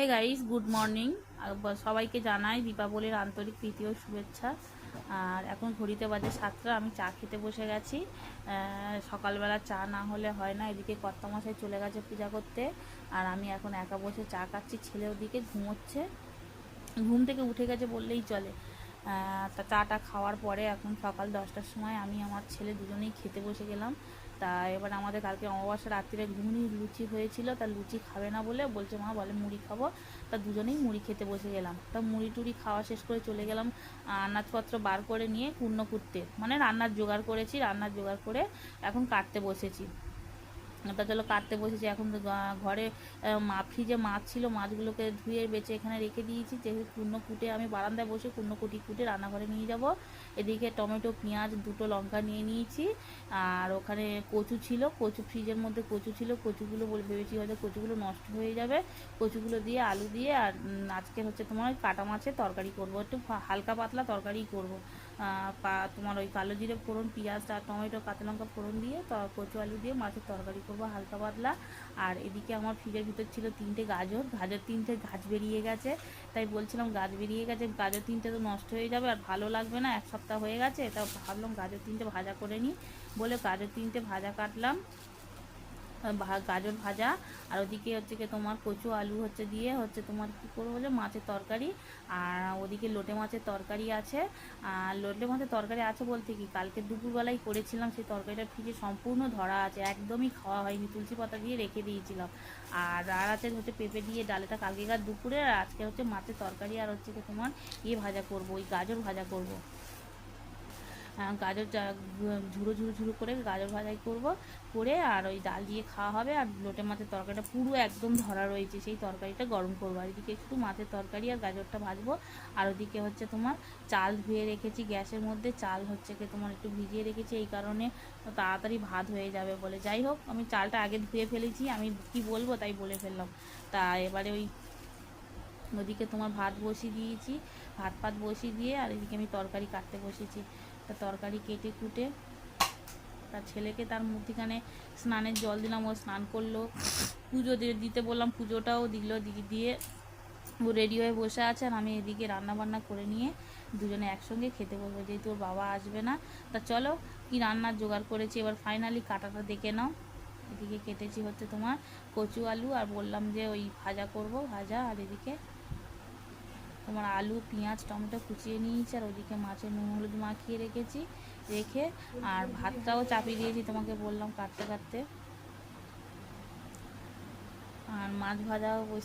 Hey guys good morning সবাইকে জানাই দীপাবলির আন্তরিক প্রীতি ও শুভেচ্ছা। আর এখন ঘড়িতে বাজে সাতটা, আমি চা খেতে বসে গেছি। সকালবেলা চা না হলে হয় না, এদিকে কর্তামশাই চলে গেছে পূজা করতে। আর আমি এখন একা বসে চা খাচ্ছি, ছেলে ওদিকে ঘুমোচ্ছে। ঘুম থেকে উঠে গেছে বললেই চলে। তা চাটা খাওয়ার পরে এখন সকাল দশটার সময় আমি আমার ছেলে দুজনেই খেতে বসে গেলাম। তা এবার আমাদের কালকে অমাবস্যা রাত্রিরে ঘুগনি লুচি হয়েছিল, তা লুচি খাবে না বলে বলছে, মা, বলে মুড়ি খাব। তা দুজনেই মুড়ি খেতে বসে গেলাম। তা মুড়ি টুড়ি খাওয়া শেষ করে চলে গেলাম, আনাজপত্র বার করে নিয়ে কুর্ণ কুটতে মানে রান্নার জোগাড় করেছি, রান্নার জোগাড় করে এখন কাটতে বসেছি। তা চলো কাটতে বসেছি। এখন তো ঘরে মা ফ্রিজে মাছ ছিল, মাছগুলোকে ধুয়ে বেছে এখানে রেখে দিয়েছি। যেহেতু কুর্ণ কুটে, আমি বারান্দায় বসে কুর্ণ কুটি কুটে রান্নাঘরে নিয়ে যাব। এদিকে টমেটো, পেঁয়াজ, দুটো লঙ্কা নিয়ে নিয়েছি। আর ওখানে কচু ছিল, কচু ফ্রিজের মধ্যে কচু ছিল। কচুগুলো ভেবেছি হয়তো কচুগুলো নষ্ট হয়ে যাবে। কচুগুলো দিয়ে, আলু দিয়ে, আর আজকে হচ্ছে তোমার কাটা মাছের তরকারি করব। একটু হালকা পাতলা তরকারি করব। পা- তোমার ওই কালো জিরে ফোড়ন পেঁয়াজটা টমেটো, কাঁচা লঙ্কা ফোড়ন দিয়ে কচু আলু দিয়ে মাছের তরকারি করব হালকা পাতলা। আর এদিকে আমার ফ্রিজের ভিতর ছিল তিনটে গাজর। গাজর তিনটে গাছ বেরিয়ে গেছে। তাই বলছিলাম গাছ বেরিয়ে গেছে। গাজর তিনটে তো নষ্ট হয়ে যাবে আর ভালো লাগবে না। এক সপ্তাহ হয়ে গেছে। তা ভাবলাম গাজর তিনটে ভাজা করে নিই। বলে গাজর তিনটে ভাজা কাটলাম। গাজর ভাজা। আর ওদিকে হচ্ছে কি তোমার কচু আলু হচ্ছে দিয়ে হচ্ছে তোমার কী করব বলে? মাছের তরকারি। আর ওদিকে লোটে মাছের তরকারি আছে। আর লোটে মাছের তরকারি আছে বলতে কি? কালকে দুপুরবেলায় করেছিলাম, সেই তরকারিটা ফ্রিজে সম্পূর্ণ ধরা আছে। একদমই খাওয়া হয়নি। তুলসী পাতা দিয়ে রেখে দিয়েছিলাম। আর আর আছে হচ্ছে পেঁপে দিয়ে ডালেটা কালকেকার দুপুরে। আর আজকে হচ্ছে মাছের তরকারি। আর হচ্ছে কি তোমার ইয়ে ভাজা করব, ওই গাজর ভাজা করব। গাজর যা- ঝুড়ো ঝুড়ো ঝুড়ো করে গাজর ভাজাই করব, করে আর ওই ডাল দিয়ে খাওয়া হবে আর লোটে মাছের তরকারিটা পুরো একদম ধরা রয়েছে, সেই তরকারিটা গরম করব। আর এদিকে একটু মাছের তরকারি আর গাজরটা ভাজবো। আর ওদিকে হচ্ছে তোমার চাল ধুয়ে রেখেছি গ্যাসের মধ্যে, চাল হচ্ছে কি তোমার একটু ভিজিয়ে রেখেছি, এই কারণে তাড়াতাড়ি ভাত হয়ে যাবে বলে। যাই হোক, আমি চালটা আগে ধুয়ে ফেলেছি, আমি কি বলব তাই বলে ফেললাম। তা এবারে ওই ওদিকে তোমার ভাত বসিয়ে দিয়েছি ভাত ফাত বসিয়ে দিয়ে, আর এদিকে আমি তরকারি কাটতে বসেছি। তা তরকারি কেটে কুটে তার ছেলেকে তার মধ্যিখানে স্নানের জল দিলাম, ও স্নান করল। পুজো দিতে বললাম, পুজোটাও দিল দিয়ে ও রেডি হয়ে বসে আছে, আর আমি এদিকে রান্না বান্না করে নিয়ে দুজনে একসঙ্গে খেতে বসবো। যেহেতু ওর বাবা আসবে না, তা চলো কি রান্নার জোগাড় করেছি। এবার ফাইনালি কাটাটা দেখে নাও। এদিকে কেটেছি হচ্ছে তোমার কচু আলু, আর বললাম যে ওই ভাজা করব, ভাজা, আর এদিকে তোমার আলু, পেঁয়াজ, টমেটো কুচিয়ে নিয়েছি, আর ওদিকে মাছের নুন হলুদ মাখিয়ে রেখেছি, রেখে আর ভাতটাও চাপিয়ে দিয়েছি, তোমাকে বললাম কাটতে কাটতে। আর মাছ ভাজাও